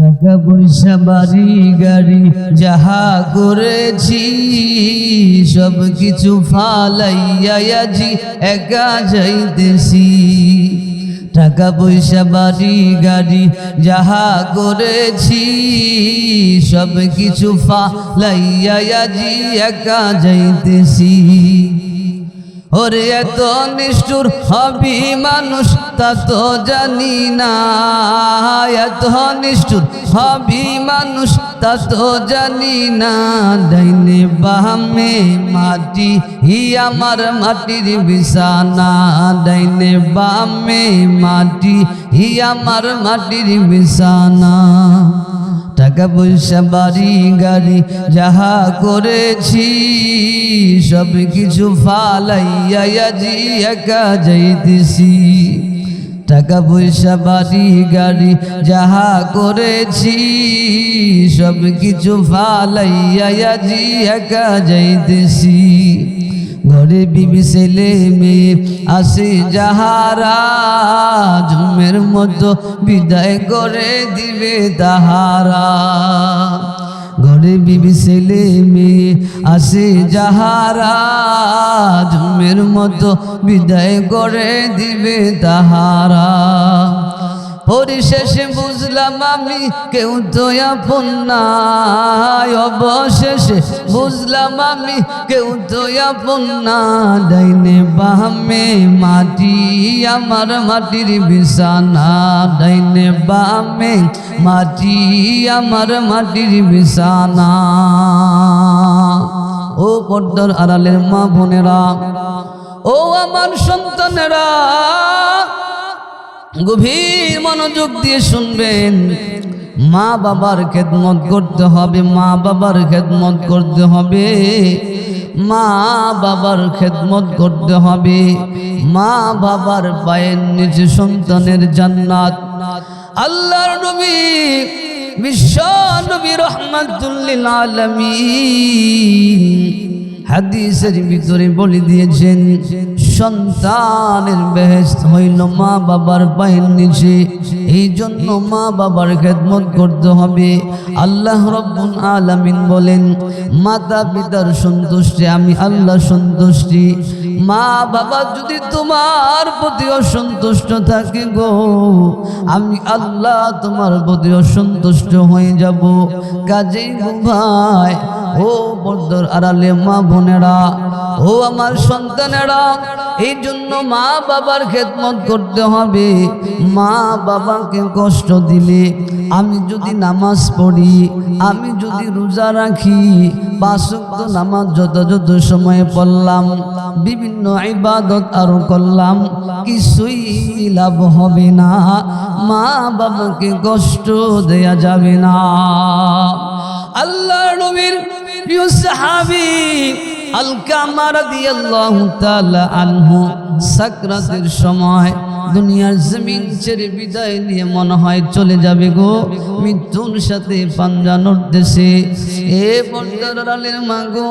টাকা পয়সা, বাড়ি, গাড়ি, যাহা করেছি সব কিছু ফালাইয়াছি একা যাইতেছি। টাকা পয়সা, বাড়ি, গাড়ি, যাহা করেছি সব কিছু ফালাইয়াছি একা যাইতেছি। ওরে এত নিষ্ঠুর হবি মানুষ তা তো জানি না। এত নিষ্ঠুর হবি মানুষ, তা তো জানি না। ডাইনে বামে মাটি, হি আমার মাটির বিছানা। ডাইনে বামে মাটি, হি আমার মাটির বিছানা। টাকা পয়সা, বাড়ি, গাড়ি, যাহা করেছি সব কিছু ফালাইয়াজি একা যাইতেছি। টাকা পয়সা, বাড়ি, গাড়ি, যাহা করেছি, সব কিছু ফালাইয়াজি একা যাইতেছি। ঘরে বিবি, ছেলে, মেয়ে আসে যাহারা ঝুমের মতো বিদায় করে দিবে তাহারা। ঘরে বিবি ছেলে মেয়ে আসে যাহারা ঝুমের মতো বিদায় করে দিবে তাহারা। পরিশেষে বুঝলাম আমি কেউ তো আপন নাই অবশেষে বুঝলাম আমি কেউ তো আপন না ডাইনে বামে মাটি, আমার মাটির বিছানা। ডাইনে বামে মাটি, আমার মাটির বিছানা। ও পর্দার আড়ালের মা বোনেরা, ও আমার সন্তানেরা গভীর মনোযোগ দিয়ে শুনবেন। মা বাবার খেদমত করতে হবে, মা বাবার খেদমত করতে হবে। মা বাবার খেদমত করতে হবে। মা বাবার পায়ের নিচে সন্তানের জান্নাত। আল্লাহর নবী, বিশ্ব নবী রহমাতুল্লিল আলামিন। হাদিসের ভিতরে বলে দিয়েছেন, সন্তানের বেহেস্ত হইল মা বাবার পায়ের নিচে। এই জন্য মা বাবার খেদমত করতে হবে। আল্লাহ রব্বুল আলামিন বলেন, মাতা পিতার সন্তুষ্টি, আমি আল্লাহ সন্তুষ্টি। মা বাবা যদি তোমার প্রতি অসন্তুষ্ট থাকে গো, আমি আল্লাহ তোমার প্রতি অসন্তুষ্ট হয়ে যাব। কাজেই ভাই ও বর্দর আড়ালে মা বোনেরা, ও আমার সন্তানেরা, এই জন্য মা বাবার খেদমত করতে হবে। মা বাবাকে কষ্ট দিলে আমি যদি নামাজ পড়ি, আমি যদি রোজা রাখি পাঁচক্ত নামাজ যত সময়ে পড়লাম, বিভিন্ন ইবাদত আরও করলাম, কিছুই লাভ হবে না। মা বাবাকে কষ্ট দেয়া যাবে না। আল্লাহ নবীর প্রিয় সাহাবী আলকামা রাদিয়াল্লাহু তাআলা আনহু, সাকরাতের সময় দুনিয়ার জমিন ছেড়ে বিদায় নিয়ে মনে হয় চলে যাবে গো। মৃত্যুর সাথে পাঞ্জা দেশে এ পর্দার আলের মাগো।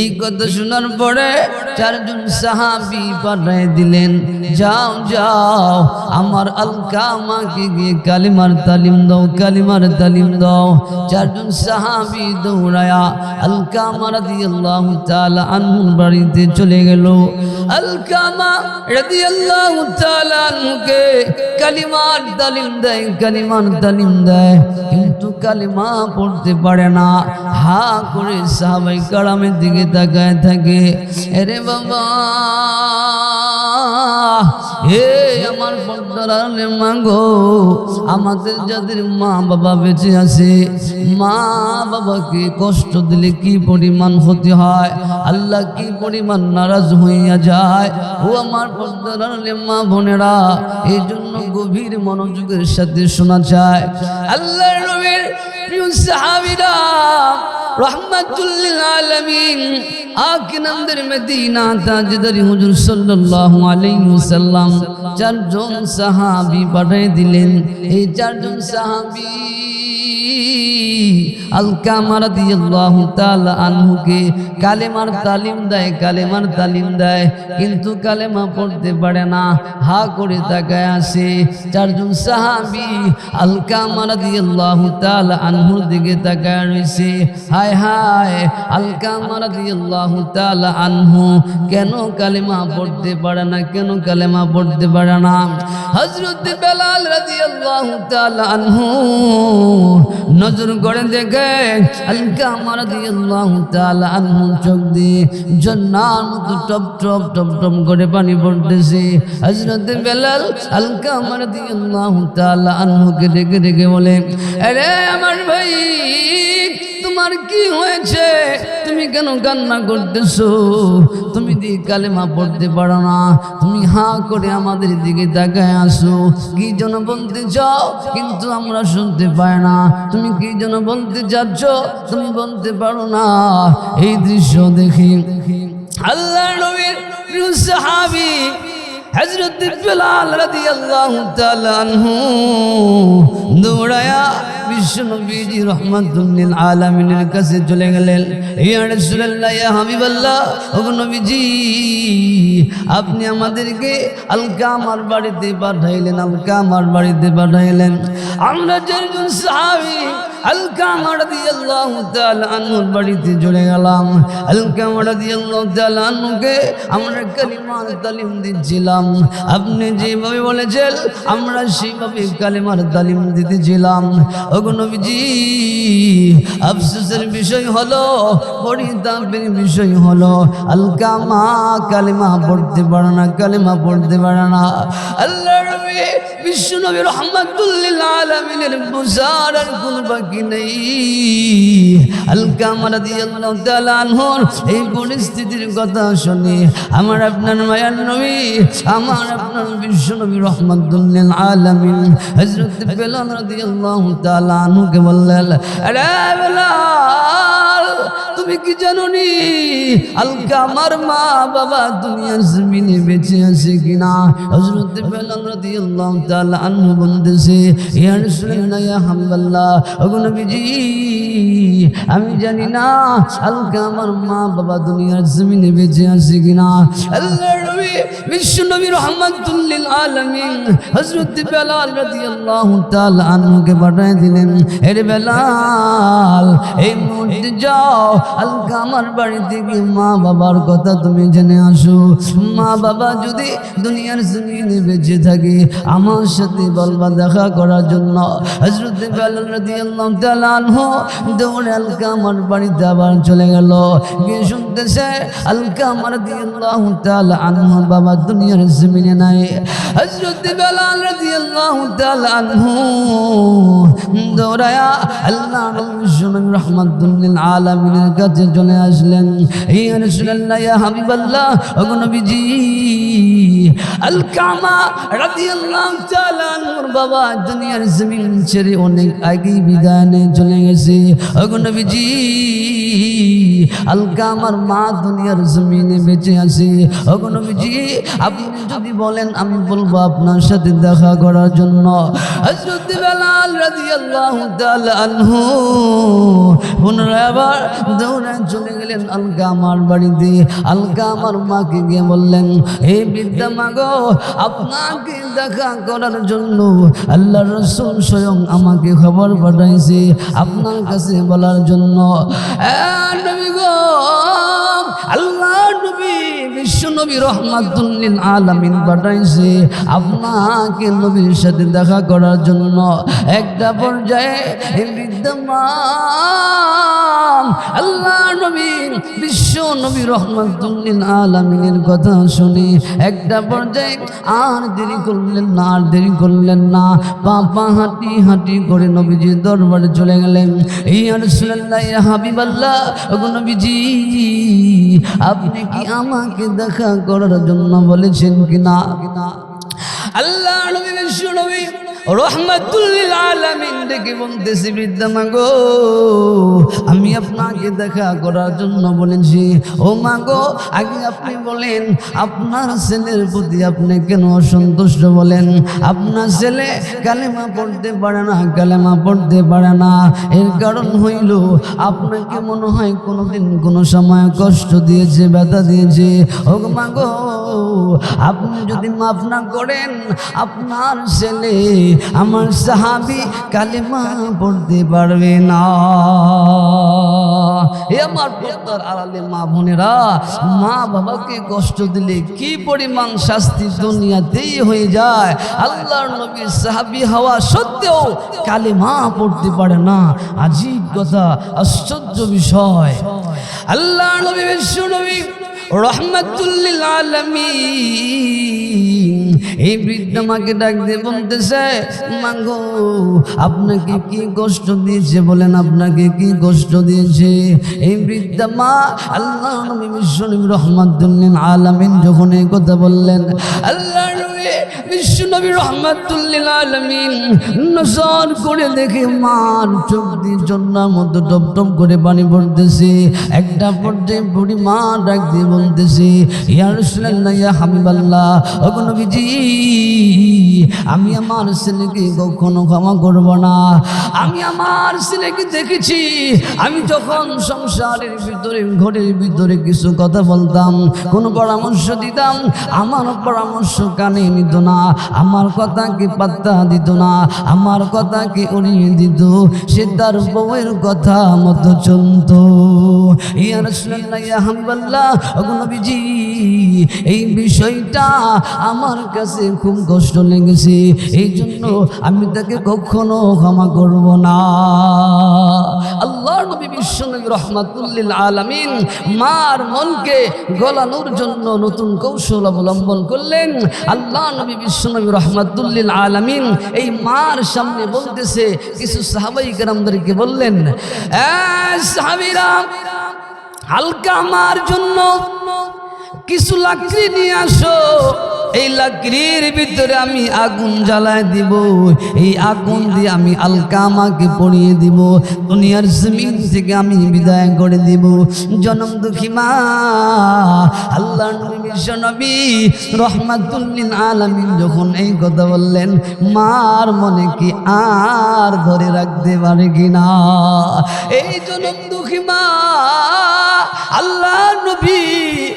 এই কথা শোনার পরে চারজন সাহাবি পাঠায় দিলেন, যাও যাও, আমার আলকামাকে গিয়ে কালিমার তালিম দাও, কালিমার তালিম দাও। চারজন সাহাবি দৌড়ায়া আলকামা রাদিয়াল্লাহু তাআলা আনহুর বাড়িতে চলে গেল। আলকামা তাআলা আনহুকে কালিমার তালিম দেয়, কালিমার তালিম দেয়। কিন্তু কালিমা পড়তে পারে না। হা করে সাহাবাই কারামের দিকে তাকায় থাকে। এরে বাবা, হে আমার পর্দারে মাগো আমাদের যাদের মা বাবা বেঁচে আছে মা বাবাকে কষ্ট দিলে কি পরিমাণ ক্ষতি হয়? আল্লাহ কি পরিমাণ নারাজ হইয়া যায়? ও আমার পর্দারে মা বোনেরা এই জন্য গভীর মনোযোগের সাথে শোনা চায় আল্লাহ নবীর প্রিয় সাহাবিরা, রহমাতুল্লিল আলামিন আকিনামদের মদিনা তাজদারি হুজুর সাল্লাল্লাহু আলাইহি ওয়াসাল্লাম চারজন সাহাবী পাঠিয়ে দিলেন। এই চারজন সাহাবী আলকামা রাদিয়াল্লাহু তাআলা আনহুকে কালেমার তালিম দেয়, কালেমার তালিম দেয়, কিন্তু কালেমা পড়তে পারে না, হা করে তাকায় আসে। চারজন সাহাবী আলকামা রাদিয়াল্লাহু তাআলা আনহুর দিকে তাকায় রয়েছে। হায় হায় আলকামা রাদিয়াল্লাহু তাআলা আনহু, কেন কালেমা পড়তে পারে না, কেন কালেমা পড়তে পারে না? হযরত বেলাল রাদিয়াল্লাহু তাআলা আনহু নজর করে দেখে আলকামা রাদিয়াল্লাহু তাআলা আনহু চোখ দিয়ে জন্নার মতো টপ টপ টপ টপ করে পানি পড়তেছে। হজরত বেলাল আলকামা রাদিয়াল্লাহু তাআলা আনমুকে ডেকে ডেকে বলে, আরে আমার ভাই তোমার কি হয়েছে? তুমি কেন কান্না করতেছো? তুমি দিয়ে কালেমা পড়তে পারো না? তুমি হা করে আমাদের দিকে তাকায় আসো কি যেন বলতে চাও, কিন্তু আমরা শুনতে পাই না। তুমি কি যেন বলতে চাচ্ছ, তুমি বলতে পারো না। এই দৃশ্য দেখি আল্লাহ নবীর সাহাবী হজরত বেলাল রাদিয়াল্লাহু তাআলা আনহু দৌড়ায়া বিশ্বনবীজি রহমাতুল্লিল আলামিনের কাছে চলে গেলেন। ইয়া রাসূলুল্লাহ, ইয়া হাবিবাল্লাহ নবীজি, আপনি আমাদেরকে আলকামার বাড়িতে পাঠাইলেন, আলকামার বাড়িতে পাঠাইলেন। আমরা চারজন সাহাবী আলকামা রাদিয়াল্লাহু তাআলা আনহুর বাড়িতে চলে গেলাম। আলকামা রাদিয়াল্লাহু তাআলা আনহুকে আমরা কালিমার তালিম দিচ্ছিলাম। আপনি যেভাবে বলেছেন, আমরা সেইভাবে কালিমার তালিম দিতেছিলাম। ওগো নবীজি, আফসোসের বিষয় হলো, পরিতাপের বিষয় হলো আলকামা কালিমা পড়তে পারে না, কালিমা পড়তে পারে না। আল্লাহ নবী বিশ্ব নবী আর কোন বাকি নেই। আনহুর এই পরিস্থিতির কথা শুনে। আমার আপনার মায়ার নবী, আমার আপনার বিশ্ব নবী আলামিন হযরত বেলাল রাদিয়াল্লাহু তাআলা বললেন তুমি কি জানো আলকা আমার মা বাবা দুনিয়ার জমিনে বেঁচে আছে কিনা? হযরত বেলাল রাদিয়াল্লাহু তাআলা আনহু বলতেছে ইয়া রাসূলুল্লাহ ইয়া হামদাল্লাহ ওগো নবীজি, আমি জানি না আলকা আমার মা বাবা দুনিয়ার জমিনে বেঁচে আছে কিনা? আল্লাহর নবী, বিশ্ব নবী রহমাতুল্লিল আলামিন হযরত বেলাল রাদিয়াল্লাহু তাআলা আনহুকে পাঠিয়ে দিলেন, এর বেলাল, এই মুহূর্তে যাও আলকা আমার বাড়িতে গিয়ে মা বাবার কথা তুমি জেনে আসো। মা বাবা যদি দুনিয়ার জমিনে বেঁচে থাকে, আমার সাথে বলবা দেখা করার জন্য। বেলাল রাদিয়াল্লাহু দৌড়ে আবার চলে গেল। বাবা দুনিয়ার দৌড়ায়া আল্লাহ কাছে চলে আসলেন। ইয়া রাসূলুল্লাহ ইয়া হাবিবাল্লাহ, ওগো নবীজি, আলকামা রাদিয়াল্লাহু তাআলা আনহুর বাবা দুনিয়ার জমিন ছেড়ে অনেক আগেই বিদায় চলে গেছে। ওগো নবীজি আলকা মা দুনিয়ার জমিনে বেঁচে আছে। ওগো নবীজি, আপনি যদি বলেন, আমি বলব আপনার সাথে দেখা করার জন্য। হযরত বেলাল রাদিয়াল্লাহু তাআলা আনহু, পুনরায় আবার দৌড়ে চলে গেলেন আলকা আমার বাড়িতে। আলকা আমার মাকে গিয়ে বললেন, হে বিদ্যা মাগো, আপনাকে দেখা করার জন্য আল্লাহ রসুল স্বয়ং আমাকে খবর পাঠাইছে। আপনার কাছে বলার জন্য আল্লাহ পাঠাইছে। আপনাকে নবীর সাথে দেখা করার জন্য একটা পর্যায়ে বিদ্যমান আল্লাহ নবী বিশ্ব নবী রহমাতুল্লিল আলামিনের কথা শুনে একটা পর্যায়ে আর দেরি করলেন না, আর দেরি করলেন না। পাপা হাঁটি হাঁটি করে নবীজি দরবারে চলে গেলেন। এই আরসুল্লাহ হাবিবাল্লাহ নবীজি, আপনি কি আমাকে দেখা করার জন্য বলেছেন কিনা? কিনা আল্লাহ নবী বিশ্ব নবী রহমাতুল্লিল আলামিন দেখে বলতেছি, বৃদ্ধা মাগো, আমি আপনাকে দেখা করার জন্য বলেছি। ও মাগো, আগে আপনি বলেন, আপনার ছেলের প্রতি আপনি কেন অসন্তুষ্ট বলেন? আপনার ছেলে কালেমা পড়তে পারে না, কালেমা পড়তে পারে না। এর কারণ হইল, আপনাকে মনে হয় কোনোদিন কোনো সময় কষ্ট দিয়েছে, ব্যথা দিয়েছে। ও মাগো, আপনি যদি মাফ না করেন, আপনার ছেলে, আমার সাহাবি কালেমা পড়তে পারবে না। এ আমার পর্দার আড়ালে মা বোনেরা, মা বাবাকে কষ্ট দিলে কি পরিমাণ শাস্তি দুনিয়াতেই হয়ে যায়? আল্লাহর নবীর সাহাবি হওয়া সত্ত্বেও কালে মা পড়তে পারে না। আজীব কথা, আশ্চর্য বিষয়। আল্লাহ নবী, বিশ্ব নবী রহমতুল্লিল আলমিন। এই বৃদ্ধ মাকে ডাক দিয়ে বলতেছে মাঙ্গো আপনাকে কি কষ্ট দিয়েছে? বলেন, আপনাকে কি কষ্ট দিয়েছে? এই বৃদ্ধা মা আল্লাহ নবী বিশ্ব নবী রহমতুল্লিল আলমিন যখন এই কথা বললেন আল্লাহ বিশ্ব নবী রহমতুল্লিল আলমিন, নজর করে দেখে মার চোখ দিয়ে জন্নার মতো টপ করে পানি পড়তেছে। একটা পর্যায়ে বুড়ি মা ডাক দিয়ে বলতেছে, ইয়া রাসূলুল্লাহ, ইয়া হাবিবাল্লাহ ওগো নবীজি, আমি আমার ছেলেকে কখনো ক্ষমা করব না। আমি আমার ছেলেকে দেখেছি, আমি যখন সংসারের ভিতরে, ঘরের ভিতরে কিছু কথা বলতাম, কোনো পরামর্শ দিতাম, আমার পরামর্শ কানে নিত না, আমার কথা কি পাত্তা দিত না, আমার কথা কি উড়িয়ে দিত, সে তার বউয়ের কথা মতো চলত। এই বিষয়টা আমার কাছে খুব কষ্ট লেগেছে। এই জন্য আমি তাকে কখনো ক্ষমা করব না। আল্লাহ নবী বিশ্ব নবী রহমাতুল্লিল আলামিন মার মনকে গলানোর জন্য নতুন কৌশল অবলম্বন করলেন। আল্লাহ নবী বিশ্ব নবী রহমাতুল্লিল আলামিন এই মার সামনে বলতেছে, কিছু সাহাবাই কেরামদেরকে বললেন সাহাবিরা হালকা আমার জন্য কিছু লাকড়ি নিয়ে আসো। এই লাকড়ির ভিতরে আমি আগুন জ্বালায় দিব। এই আগুন দিয়ে আমি আলকামাকে পড়িয়ে দিব। দুনিয়ার জমিন থেকে আমি বিদায় করে দিব। জনম দুঃখী মা আল্লাহ নবী রহমাতুল্লিন আলামিন যখন এই কথা বললেন, মার মনে কি আর ধরে রাখতে পারে কিনা? এই জনম দুঃখী মা আল্লাহ নবী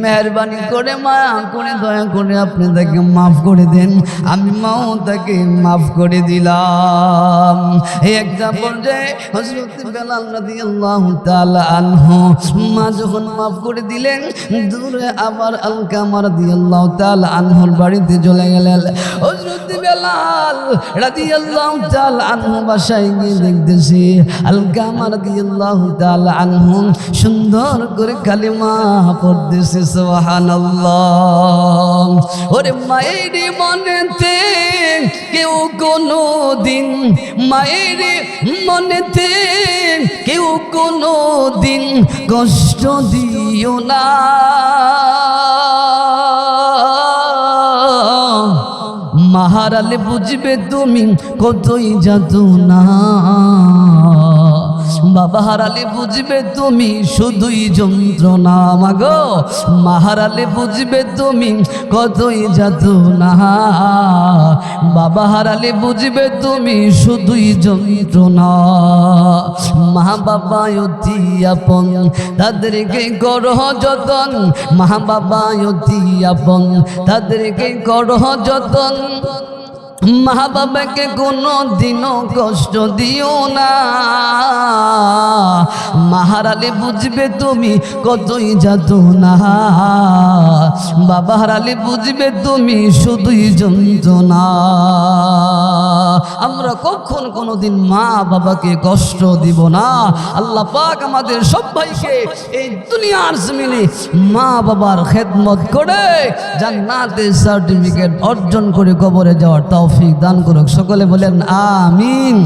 মেহরবানি করে মায়া করে দয়া করে আপনি তাকে মাফ করে দেন। আমি মাও তাকে মাফ করে দিলাম। একটা পর্যায়ে হজরত বেলাল রাদিয়াল্লাহু তাআলা আনহু, মা যখন মাফ করে দিলেন, দূরে আবার আলকামা রাদিয়াল্লাহু তাআলা আনহুর বাড়িতে চলে গেলেন। হজরত বেলাল রাদিয়াল্লাহু তাআলা আনহু বাসায় গিয়ে দেখতেছি, আলকামা রাদিয়াল্লাহু তাআলা আনহু সুন্দর করে কালিমা পড়তেছে সুবহানাল্লাহ। ওরে মায়ের মনেতে কেউ কোনো দিন মায়ের মনেতে কেউ কোনো দিন কষ্ট দিও না। মাহারালে বুঝবে তুমি কতই যাত না বাবা হারালে বুঝবে তুমি শুধুই যন্ত্রণা মাগো। মাহারালে বুঝবে তুমি কতই যাত না। বাবা হারালে বুঝবে তুমি শুধুই যন্ত্রণা। মা বাবা অতি আপন, তাদেরকে করহ যতন। মা বাবা অতি আপন, তাদেরকে করহ যতন। মা বাবাকে কোনো দিনও কষ্ট দিও না। মাহারালে বুঝবে তুমি কতই যাত না। বাবা হারালে বুঝবে তুমি শুধুই যন্ত্রণা। আমরা কখন কোনোদিন মা বাবাকে কষ্ট দিব না। আল্লাহ পাক আমাদের সবাইকে এই দুনিয়ার জমিনে মা বাবার খেদমত করে জান্নাতের সার্টিফিকেট অর্জন করে কবরে যাওয়ার তৌফিক দান করুক। সকলে বলেন, আমিন।